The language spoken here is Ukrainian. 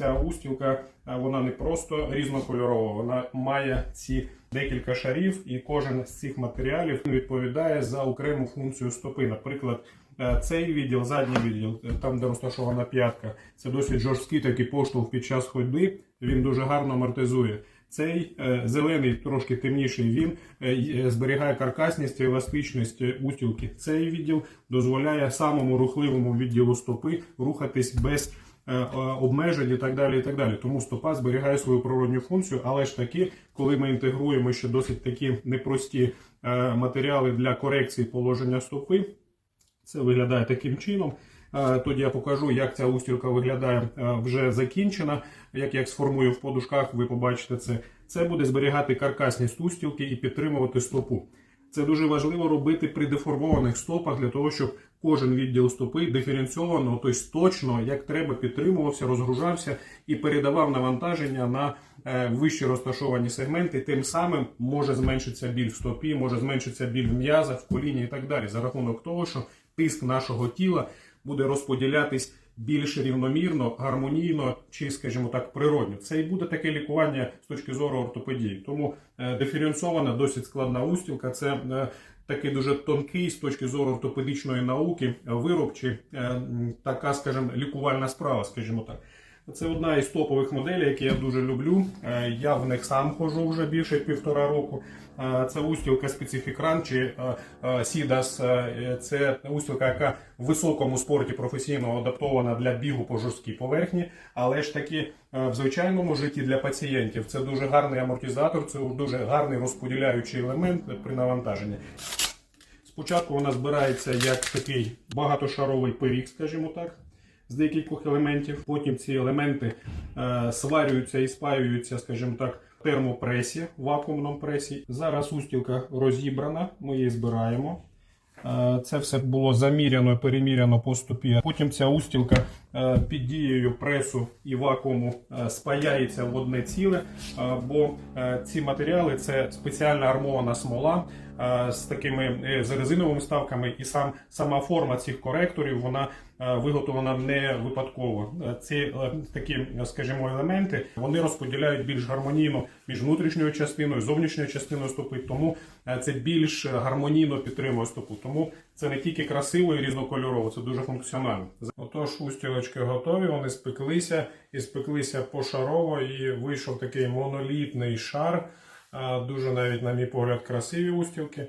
ця устілка е, вона не просто різнокольорова, вона має ці декілька шарів, і кожен з цих матеріалів відповідає за окрему функцію стопи. Наприклад, е, цей відділ, задній відділ, е, там де розташована п'ятка, це досить жорсткий такий поштовх під час ходьби. Він дуже гарно амортизує. Цей е, зелений, трошки темніший, він е, е, зберігає каркасність і еластичність устілки. Цей відділ дозволяє самому рухливому відділу стопи рухатись без обмежень і так далі. і так далі. Тому стопа зберігає свою природню функцію, але ж таки, коли ми інтегруємо ще досить такі непрості матеріали для корекції положення стопи, це виглядає таким чином. Е, Тоді я покажу, як ця устілка виглядає е, вже закінчена. Як я сформую в подушках, ви побачите це. Це буде зберігати каркасність устілки і підтримувати стопу. Це дуже важливо робити при деформованих стопах для того, щоб кожен відділ стопи диференційовано, тобто точно, як треба, підтримувався, розгружався і передавав навантаження на е, вище розташовані сегменти. Тим самим може зменшитися біль в стопі, може зменшитися біль в м'язах, в коліні і так далі, за рахунок того, що тиск нашого тіла буде розподілятись більш рівномірно, гармонійно чи, скажімо так, природньо. Це і буде таке лікування з точки зору ортопедії. Тому диференцована диференційована, досить складна устілка. Це е, такий дуже тонкий з точки зору ортопедичної науки е, вироб чи е, така, скажімо, лікувальна справа, скажімо так. Це одна із топових моделей, які я дуже люблю. Е, Я в них сам ходжу вже більше півтора року. Е, Це устілка Specific чи е, Sidas. Це устілка, яка в високому спорті професійно адаптована для бігу по жорсткій поверхні, але ж таки в звичайному житті для пацієнтів це дуже гарний амортизатор, це дуже гарний розподіляючий елемент при навантаженні. Спочатку вона збирається як такий багатошаровий пиріг, скажімо так, з декількох елементів. Потім ці елементи е, сварюються і спаюються, скажімо так, в термопресі, вакуумному пресі. Зараз устілка розібрана, ми її збираємо. Е, Це все було заміряно, переміряно по ступі. Потім ця устілка під дією пресу і вакууму е, спаяється в одне ціле, е, бо е, ці матеріали це спеціальна армована смола е, з такими е, з резиновими ставками, і сам сама форма цих коректорів вона е, виготовлена не випадково. Е, Ці е, такі, е, скажімо, елементи вони розподіляють більш гармонійно між внутрішньою частиною, зовнішньою частиною стопи. Тому е, це більш гармонійно підтримує стопу. Тому це не тільки красиво і різнокольорово, це дуже функціонально. Отож, устілочки готові, вони спеклися і спеклися пошарово, і вийшов такий монолітний шар. Дуже навіть, на мій погляд, красиві устілки.